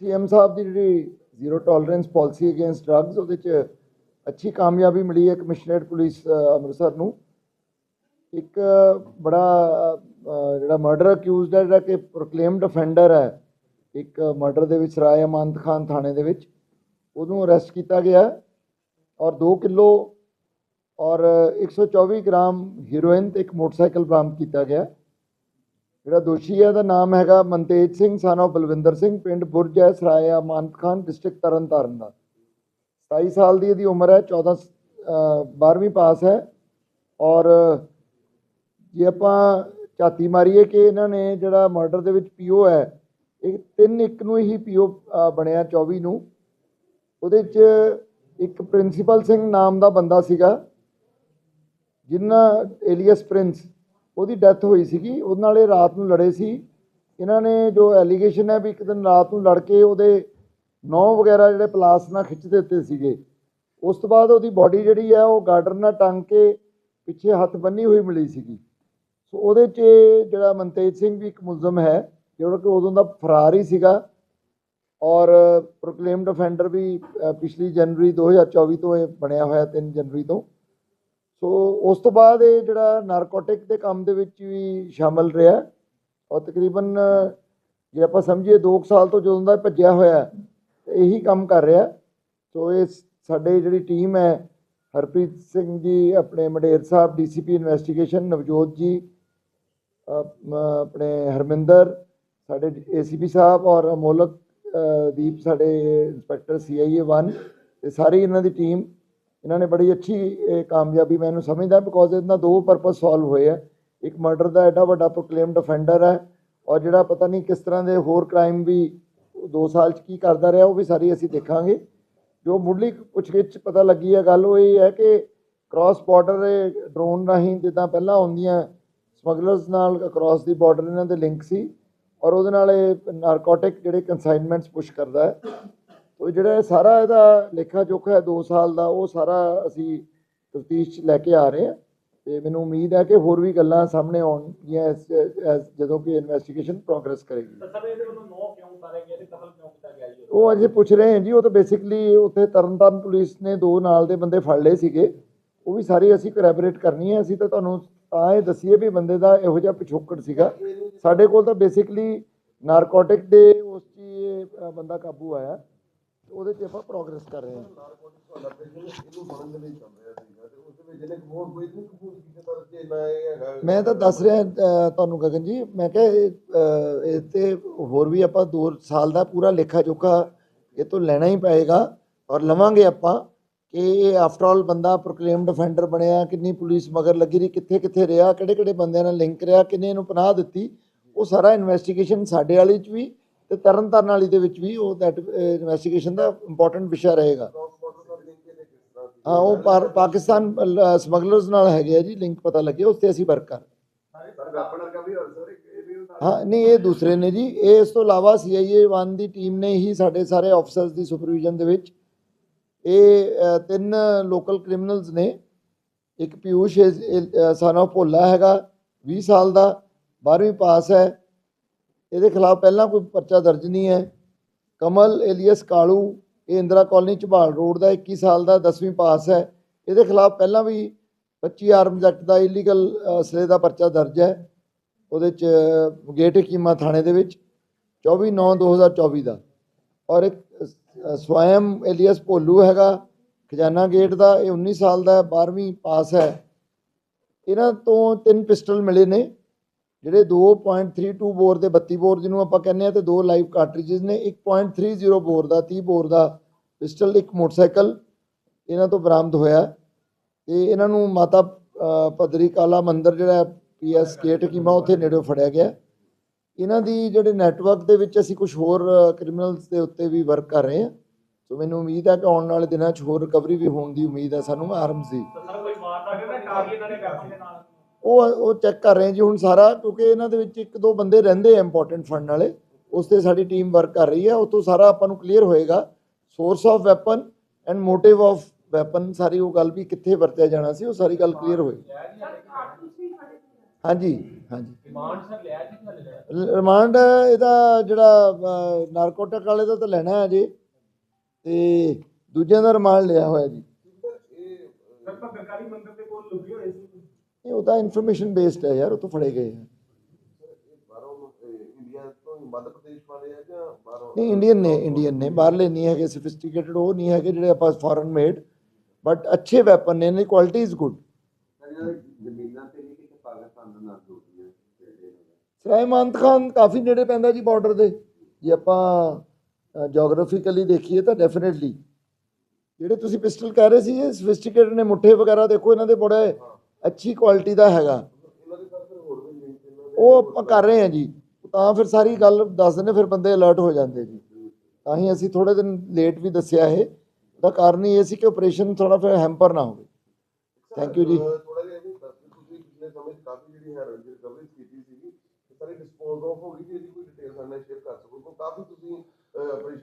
CM ਸਾਹਿਬ ਦੀ ਜਿਹੜੀ zero tolerance policy against drugs ਉਹਦੇ ਚ ਅੱਛੀ ਕਾਮਯਾਬੀ ਮਿਲੀ ਹੈ ਕਮਿਸ਼ਨਰੇਟ ਪੁਲਿਸ ਅੰਮ੍ਰਿਤਸਰ ਨੂੰ। ਇੱਕ ਬੜਾ ਜਿਹੜਾ ਮਰਡਰ ਅਕਿਊਜ਼ਡ ਹੈ, ਜਿਹੜਾ ਕਿ ਪ੍ਰੋਕਲੇਮਡ ਅਫੈਂਡਰ ਹੈ, ਇੱਕ ਮਰਡਰ ਦੇ ਵਿੱਚ ਰਾਏ ਅਮਾਨਤ ਖਾਨ ਥਾਣੇ ਦੇ ਵਿੱਚ, ਉਹਨੂੰ ਅਰੈਸਟ ਕੀਤਾ ਗਿਆ ਔਰ 2 ਕਿਲੋ ਔਰ 124 ਗ੍ਰਾਮ ਹੀਰੋਇਨ ਤੇ ਇੱਕ ਮੋਟਰਸਾਈਕਲ ਬਰਾਮਦ ਕੀਤਾ ਗਿਆ। ਜਿਹੜਾ ਦੋਸ਼ੀ ਹੈ ਦਾ ਨਾਮ ਹੈਗਾ ਮਨਤੇਜ ਸਿੰਘ son of ਬਲਵਿੰਦਰ ਸਿੰਘ ਪਿੰਡ ਬੁਰਜ ਹੈ ਸਰਾਇਆ ਮਾਨਤ ਖਾਨ ਡਿਸਟ੍ਰਿਕਟ ਤਰਨਤਾਰਨ ਦਾ। 27 ਸਾਲ ਦੀ ਇਹਦੀ ਉਮਰ ਹੈ 14 ਅ, 12ਵੀਂ ਪਾਸ ਹੈ। ਔਰ ਜੇ ਆਪਾਂ ਝਾਤੀ ਮਾਰੀਏ ਕਿ ਇਹਨਾਂ ਨੇ ਜਿਹੜਾ ਮਰਡਰ ਦੇ ਵਿੱਚ ਪੀਓ ਹੈ ਇਹ ਤਿੰਨ ਇੱਕ ਨੂੰ ਹੀ ਪੀਓ ਬਣਿਆ 24 ਨੂੰ। ਉਹਦੇ 'ਚ ਇੱਕ ਪ੍ਰਿੰਸੀਪਲ ਸਿੰਘ ਨਾਮ ਦਾ ਬੰਦਾ ਸੀਗਾ। ਜਿੰਨਾ ਏਲੀਅਸ ਪ੍ਰਿੰਸ ਉਹਦੀ ਡੈਥ ਹੋਈ ਸੀਗੀ, ਉਹਦੇ ਨਾਲ ਇਹ ਰਾਤ ਨੂੰ ਲੜੇ ਸੀ। ਇਹਨਾਂ ਨੇ ਜੋ ਐਲੀਗੇਸ਼ਨ ਹੈ ਵੀ ਇੱਕ ਦਿਨ ਰਾਤ ਨੂੰ ਲੜ ਕੇ ਉਹਦੇ ਨੌ ਵਗੈਰਾ ਜਿਹੜੇ ਪਲਾਸ ਨਾਲ ਖਿੱਚ ਦਿੱਤੇ ਸੀਗੇ, ਉਸ ਤੋਂ ਬਾਅਦ ਉਹਦੀ ਬਾਡੀ ਜਿਹੜੀ ਹੈ ਉਹ ਗਾਰਡਨ ਨਾਲ ਟੰਗ ਕੇ ਪਿੱਛੇ ਹੱਥ ਬੰਨੀ ਹੋਈ ਮਿਲੀ ਸੀਗੀ। ਸੋ ਉਹਦੇ 'ਚ ਜਿਹੜਾ ਮਨਤੇਜ ਸਿੰਘ ਵੀ ਇੱਕ ਮੁਲਜ਼ਮ ਹੈ, ਜਿਹੜਾ ਕਿ ਉਦੋਂ ਦਾ ਫਰਾਰ ਹੀ ਸੀਗਾ ਔਰ ਪ੍ਰੋਕਲੇਮਡ ਅਫੈਂਡਰ ਵੀ ਪਿਛਲੀ ਜਨਵਰੀ 2024 ਤੋਂ ਇਹ ਬਣਿਆ ਹੋਇਆ 3 ਜਨਵਰੀ ਤੋਂ। ਸੋ ਉਸ ਤੋਂ ਬਾਅਦ ਇਹ ਜਿਹੜਾ ਨਾਰਕੋਟਿਕ ਦੇ ਕੰਮ ਦੇ ਵਿੱਚ ਵੀ ਸ਼ਾਮਲ ਰਿਹਾ ਔਰ ਤਕਰੀਬਨ, ਜੇ ਆਪਾਂ ਸਮਝੀਏ 2 ਸਾਲ ਤੋਂ ਜਦੋਂ ਦਾ ਭੱਜਿਆ ਹੋਇਆ ਇਹੀ ਕੰਮ ਕਰ ਰਿਹਾ ਸੋ ਇਹ ਸਾਡੇ ਜਿਹੜੀ ਟੀਮ ਹੈ, ਹਰਪ੍ਰੀਤ ਸਿੰਘ ਜੀ, ਆਪਣੇ ਮਡੇਰ ਸਾਹਿਬ ਡੀਸੀਪੀ ਇਨਵੈਸਟੀਗੇਸ਼ਨ ਨਵਜੋਤ ਜੀ ਆਪਣੇ ਹਰਮਿੰਦਰ, ਸਾਡੇ ਏਸੀਪੀ ਸਾਹਿਬ ਔਰ ਅਮੋਲਕ ਦੀਪ, ਸਾਡੇ ਇੰਸਪੈਕਟਰ ਸੀਆਈਏ 1 ਇਹ ਸਾਰੀ ਇਹਨਾਂ ਦੀ ਟੀਮ ਇਹਨਾਂ ਨੇ ਬੜੀ ਅੱਛੀ, ਇਹ ਕਾਮਯਾਬੀ ਮੈਂ ਇਹਨੂੰ ਸਮਝਦਾ ਬਿਕੋਜ਼ ਇਹਨਾਂ ਨਾਲ ਦੋ ਪਰਪਸ ਸੋਲਵ ਹੋਏ ਆ। ਇੱਕ ਮਰਡਰ ਦਾ ਐਡਾ ਵੱਡਾ ਪ੍ਰੋਕਲੇਮਡ ਅਫੈਂਡਰ ਹੈ ਔਰ ਜਿਹੜਾ ਪਤਾ ਨਹੀਂ ਕਿਸ ਤਰ੍ਹਾਂ ਦੇ ਹੋਰ ਕ੍ਰਾਈਮ ਵੀ 2 ਸਾਲ ਚ ਕੀ ਕਰਦਾ ਰਿਹਾ, ਉਹ ਵੀ ਸਾਰੀ ਅਸੀਂ ਦੇਖਾਂਗੇ। ਜੋ ਮੁੱਢਲੀ ਪੁੱਛਗਿੱਛ ਪਤਾ ਲੱਗੀ ਹੈ ਗੱਲ ਉਹ ਇਹ ਹੈ ਕਿ ਕ੍ਰਾਸ ਬਾਰਡਰ ਡਰੋਨ ਰਾਹੀਂ ਜਿੱਦਾਂ ਪਹਿਲਾਂ ਆਉਂਦੀਆਂ ਸਮਗਲਰਸ ਨਾਲ ਕ੍ਰਾਸ ਦੀ ਬਾਰਡਰ ਇਹਨਾਂ ਦੇ ਲਿੰਕ ਸੀ ਔਰ ਉਹਦੇ ਨਾਲ ਇਹ ਨਾਰਕੋਟਿਕ ਜਿਹੜੇ ਕਨਸਾਈਨਮੈਂਟਸ ਪੁਸ਼ ਕਰਦਾ ਹੈ। ਉਹ ਜਿਹੜਾ ਇਹ ਸਾਰਾ ਇਹਦਾ ਲੇਖਾ ਜੋਖਾ ਹੈ 2 ਸਾਲ ਦਾ ਉਹ ਸਾਰਾ ਅਸੀਂ ਤਫਤੀਸ਼ 'ਚ ਲੈ ਕੇ ਆ ਰਹੇ ਹਾਂ। ਤੇ ਮੈਨੂੰ ਉਮੀਦ ਹੈ ਕਿ ਹੋਰ ਵੀ ਗੱਲਾਂ ਸਾਹਮਣੇ ਆਉਣਗੀਆਂ ਜਦੋਂ ਕਿ ਇਨਵੈਸਟੀਗੇਸ਼ਨ ਪ੍ਰੋਗਰੈਸ ਕਰੇਗੀ। ਤਾਂ ਸਰ ਇਹਦੇ ਵੱਲੋਂ ਨੋ ਕਿਉਂ ਉਤਾਰੇ ਗਏ? ਤੇ ਕਤਲ ਕਿਉਂ ਕੀਤਾ ਗਿਆ ਜੀ? ਉਹ ਅਜੇ ਪੁੱਛ ਰਹੇ ਹਾਂ ਜੀ ਉਹ ਤਾਂ ਬੇਸਿਕਲੀ ਉੱਥੇ ਤਰਨਤਾਰਨ ਪੁਲਿਸ ਨੇ ਦੋ ਨਾਲ ਦੇ ਬੰਦੇ ਫੜ ਲਏ ਸੀਗੇ। ਉਹ ਵੀ ਸਾਰੇ ਅਸੀਂ ਕੋਰੈਬੋਰੇਟ ਕਰਨੀ ਹੈ। ਅਸੀਂ ਤਾਂ ਤੁਹਾਨੂੰ ਤਾਂ ਇਹ ਦਸੀਏ ਵੀ ਬੰਦੇ ਦਾ ਇਹੋ ਜਿਹਾ ਪਿਛੋਕੜ ਸੀਗਾ। ਸਾਡੇ ਕੋਲ ਤਾਂ ਬੇਸਿਕਲੀ ਨਾਰਕੋਟਿਕ ਦੇ ਉਸ 'ਚ ਬੰਦਾ ਕਾਬੂ ਆਇਆ। ਉਹਦੇ 'ਤੇ ਆਪਾਂ ਪ੍ਰੋਗਰੈਸ ਕਰ ਰਹੇ ਹਾਂ। ਮੈਂ ਤਾਂ ਦੱਸ ਰਿਹਾ ਤੁਹਾਨੂੰ ਗਗਨ ਜੀ ਮੈਂ ਕਿਹਾ ਇਹ, ਤੇ ਹੋਰ ਵੀ ਆਪਾਂ 2 ਸਾਲ ਦਾ ਪੂਰਾ ਲੇਖਾ ਜੋਖਾ ਇਹ ਤੋਂ ਲੈਣਾ ਹੀ ਪਏਗਾ ਔਰ ਲਵਾਂਗੇ ਆਪਾਂ ਕਿ ਇਹ ਆਫਟਰ ਆਲ ਬੰਦਾ ਪ੍ਰੋਕਲੇਮਡ ਅਫੈਂਡਰ ਬਣਿਆ ਕਿੰਨੀ ਪੁਲਿਸ ਮਗਰ ਲੱਗੀ ਰਹੀ ਕਿੱਥੇ ਕਿੱਥੇ ਰਿਹਾ ਕਿਹੜੇ ਕਿਹੜੇ ਬੰਦਿਆਂ ਨਾਲ ਲਿੰਕ ਰਿਹਾ ਕਿੰਨੇ ਇਹਨੂੰ ਪਨਾਹ ਦਿੱਤੀ ਉਹ ਸਾਰਾ ਇਨਵੈਸਟੀਗੇਸ਼ਨ ਸਾਡੇ ਵਾਲੀ ਚ ਵੀ ਤੇ ਤਰਨਤਾਰਨ ਵਾਲੀ ਦੇ ਵਿੱਚ ਵੀ ਉਹ ਦੈਟ ਇਨਵੈਸਟੀਗੇਸ਼ਨ ਦਾ ਇੰਪੋਰਟੈਂਟ ਵਿਸ਼ਾ ਰਹੇਗਾ। ਹਾਂ ਉਹ ਪਾਕਿਸਤਾਨ ਸਮਗਲਰਸ ਨਾਲ ਹੈਗੇ ਆ ਜੀ ਲਿੰਕ ਪਤਾ ਲੱਗਿਆ ਉਸ ਤੇ ਅਸੀਂ ਵਰਕ ਕਰ ਹਾਂ। ਨਹੀਂ ਇਹ ਦੂਸਰੇ ਨੇ ਜੀ। ਇਹ ਇਸ ਤੋਂ ਇਲਾਵਾ ਸੀਆਈਏ 1 ਦੀ ਟੀਮ ਨੇ ਹੀ ਸਾਡੇ ਸਾਰੇ ਆਫੀਸਰਸ ਦੀ ਸੁਪਰਵਿਜ਼ਨ ਦੇ ਵਿੱਚ ਇਹ ਤਿੰਨ ਲੋਕਲ ਕ੍ਰਿਮੀਨਲਸ ਨੇ। ਇੱਕ ਪਿਊਸ਼ ਸਨ ਆਫ ਭੋਲਾ ਹੈਗਾ 20 ਸਾਲ ਦਾ 12ਵੀਂ ਪਾਸ ਹੈ। ਇਹਦੇ ਖਿਲਾਫ ਪਹਿਲਾਂ ਕੋਈ ਪਰਚਾ ਦਰਜ ਨਹੀਂ ਹੈ। ਕਮਲ ਏਲੀਅਸ ਕਾਲੂ, ਇਹ ਇੰਦਰਾ ਕਾਲਨੀ ਝਬਾਲ ਰੋਡ ਦਾ 21 ਸਾਲ ਦਾ 10ਵੀਂ ਪਾਸ ਹੈ। ਇਹਦੇ ਖਿਲਾਫ ਪਹਿਲਾਂ ਵੀ 25 ਆਰਮਜ਼ ਐਕਟ ਦਾ ਇਲੀਗਲ ਅਸਲੇ ਦਾ ਪਰਚਾ ਦਰਜ ਹੈ। ਉਹਦੇ ਚ ਗੇਟ ਕੀਮਾ ਥਾਣੇ ਦੇ ਵਿੱਚ 24 9 2024 ਦਾ। ਔਰ ਇੱਕ ਸਵੈਮ ਏਲੀਅਸ ਭੋਲੂ ਹੈਗਾ, ਖਜ਼ਾਨਾ ਗੇਟ ਦਾ, ਇਹ 19 ਸਾਲ ਦਾ 12ਵੀਂ ਪਾਸ ਹੈ। ਇਹਨਾਂ ਤੋਂ ਤਿੰਨ ਪਿਸਟਲ ਮਿਲੇ ਨੇ। ਜਿਹੜੇ 2.32 ਬੋਰ ਦੇ 32 ਬੋਰ ਜਿਹਨੂੰ ਆਪਾਂ ਕਹਿੰਦੇ ਆ ਤੇ ਦੋ ਲਾਈਵ ਕਾਰਟ੍ਰਿਜਸ ਨੇ 1.30 ਬੋਰ ਦਾ 30 ਬੋਰ ਦਾ ਪਿਸਟਲ ਇੱਕ ਮੋਟਰਸਾਈਕਲ ਇਹਨਾਂ ਤੋਂ ਬਰਾਮਦ ਹੋਇਆ ਤੇ ਇਹਨਾਂ ਨੂੰ ਮਾਤਾ ਅ, ਪਦਰੀ ਕਾਲਾ ਮੰਦਿਰ ਜਿਹੜਾ ਪੀਐਸ ਗੇਟ ਕੀਮਾ ਉੱਥੇ ਨੇੜਿਓਂ ਫੜਿਆ ਗਿਆ ਇਹਨਾਂ ਦੀ ਜਿਹੜੇ ਨੈਟਵਰਕ ਦੇ ਵਿੱਚ ਅਸੀਂ ਕੁਝ ਹੋਰ ਕ੍ਰਿਮੀਨਲਸ ਦੇ ਉੱਤੇ ਵੀ ਵਰਕ ਕਰ ਰਹੇ ਹਾਂ। ਸੋ ਮੈਨੂੰ ਉਮੀਦ ਹੈ ਕਿ ਆਉਣ ਵਾਲੇ ਦਿਨਾਂ 'ਚ ਹੋਰ ਰਿਕਵਰੀ ਵੀ ਹੋਣ ਦੀ ਉਮੀਦ ਹੈ ਸਾਨੂੰ ਆਰਮਸ ਦੀ। ਸਰ ਕੋਈ ਮਾਰਦਾ ਕਿ ਕਾਫੀ ਇਹਨਾਂ ਨੇ ਵੈਪਨ ਦੇ ਨਾਲ ਉਹ ਉਹ ਚੈੱਕ ਕਰ ਰਹੇ ਜੀ ਹੁਣ ਸਾਰਾ, ਕਿਉਂਕਿ ਇਹਨਾਂ ਦੇ ਵਿੱਚ ਇੱਕ ਦੋ ਬੰਦੇ ਰਹਿੰਦੇ ਆ ਇੰਪੋਰਟੈਂਟ ਫੰਡ ਵਾਲੇ, ਉਸ ਤੇ ਸਾਡੀ ਟੀਮ ਵਰਕ ਕਰ ਰਹੀ ਹੈ ਉਹ ਤੋਂ ਸਾਰਾ ਆਪਾਂ ਨੂੰ ਕਲੀਅਰ ਹੋਏਗਾ। Source of weapon and motive of weapon ਸਾਰੀ ਉਹ ਗੱਲ ਵੀ ਕਿੱਥੇ ਵਰਤਿਆ ਜਾਣਾ ਸੀ, ਉਹ ਸਾਰੀ ਗੱਲ ਕਲੀਅਰ ਹੋਈ। ਹਾਂਜੀ ਹਾਂਜੀ। ਡਿਮਾਂਡ ਸਰ ਲਿਆ ਜੀ ਤੁਹਾਡੇ ਰਿਮਾਂਡ ਇਹਦਾ ਜਿਹੜਾ ਨਾਰਕੋਟਿਕ ਵਾਲੇ ਦਾ ਤਾਂ ਲੈਣਾ ਹੈ ਜੀ, ਤੇ ਦੂਜਿਆਂ ਦਾ ਰਿਮਾਂਡ ਲਿਆ ਹੋਇਆ ਜੀ। ਸਰ ਭਗਰਕਾਲੀ ਮੰਦਿਰ ਦੇ ਕੋਲ ਲੁਕੇ ਹੋਏ ਸੀ। ਇਹ ਉਹ ਇਨਫੋਰਮੇਸ਼ਨ ਬੇਸਡ ਹੈ ਯਾਰ, ਉਹ ਤੋਂ ਫੜੇ ਗਏ ਆ। ਨਹੀਂ ਇੰਡੀਅਨ ਨੇ ਇੰਡੀਅਨ ਨੇ। ਬਾਹਰਲੇ ਨਹੀਂ ਹੈਗੇ ਸਫਿਸਟੀਕੇਟਡ ਉਹ ਨਹੀਂ ਹੈਗੇ ਜਿਹੜੇ ਆਪਾਂ ਫੋਰਨ ਮੇਡ ਬਟ ਅੱਛੇ ਵੈਪਨ ਨੇ ਇਹਨਾਂ ਕੁਆਲਿਟੀ ਇਜ਼ ਗੁੱਡ ਇਹਨਾਂ ਦੀ ਖਾਨ ਕਾਫੀ ਨੇੜੇ ਪੈਂਦਾ ਜੀ ਬਾਰਡਰ ਦੇ। ਜੇ ਆਪਾਂ ਜੀਓਗ੍ਰਾਫਿਕਲੀ ਦੇਖੀਏ ਤਾਂ ਡੈਫੀਨਿਟਲੀ ਜਿਹੜੇ ਤੁਸੀਂ ਪਿਸਟਲ ਕਹਿ ਰਹੇ ਸੀ, ਇਹ ਸਫਿਸਟੀਕੇਟਡ ਨੇ, ਮੁੱਠੇ ਵਗੈਰਾ ਦੇਖੋ, ਇਹਨਾਂ ਦੇ ਬੜੇ ਅੱਛੀ ਕੁਆਲਿਟੀ ਦਾ ਹੈਗਾ। ਉਹ ਆਪਾਂ ਕਰ ਰਹੇ ਹਾਂ ਜੀ। ਤਾਂ ਫਿਰ ਸਾਰੀ ਗੱਲ ਦੱਸ ਦਿੰਦੇ, ਫਿਰ ਬੰਦੇ ਅਲਰਟ ਹੋ ਜਾਂਦੇ ਜੀ। ਤਾਂ ਹੀ ਅਸੀਂ ਥੋੜੇ ਦਿਨ ਲੇਟ ਵੀ ਦੱਸਿਆ ਇਹ। ਉਹਦਾ ਕਾਰਨ ਇਹ ਸੀ ਕਿ ਆਪਰੇਸ਼ਨ ਥੋੜਾ ਫਿਰ ਹੈਂਪਰ ਨਾ ਹੋਵੇ। ਥੈਂਕ ਯੂ ਜੀ। ਥੋੜਾ ਜਿਹਾ ਇਹ ਦੱਸ ਦਿਓ ਤੁਸੀਂ ਪਿਛਲੇ ਸਮੇਂ ਕਾਫੀ ਜਿਹੜੀ ਹੈ ਰਿਕਵਰੀ ਕੀਤੀ ਸੀਗੀ ਸਾਰੇ ਡਿਸਪੋਜ਼ ਆਫ ਹੋ ਗਈ ਜੀ ਇਹਦੀ ਕੋਈ ਡਿਟੇਲ ਸਾਡੇ ਨਾਲ ਸ਼ੇਅਰ ਕਰ ਸਕੋ। ਕਾਫੀ ਤੁਸੀਂ ਆਪਰੇਸ਼ਨ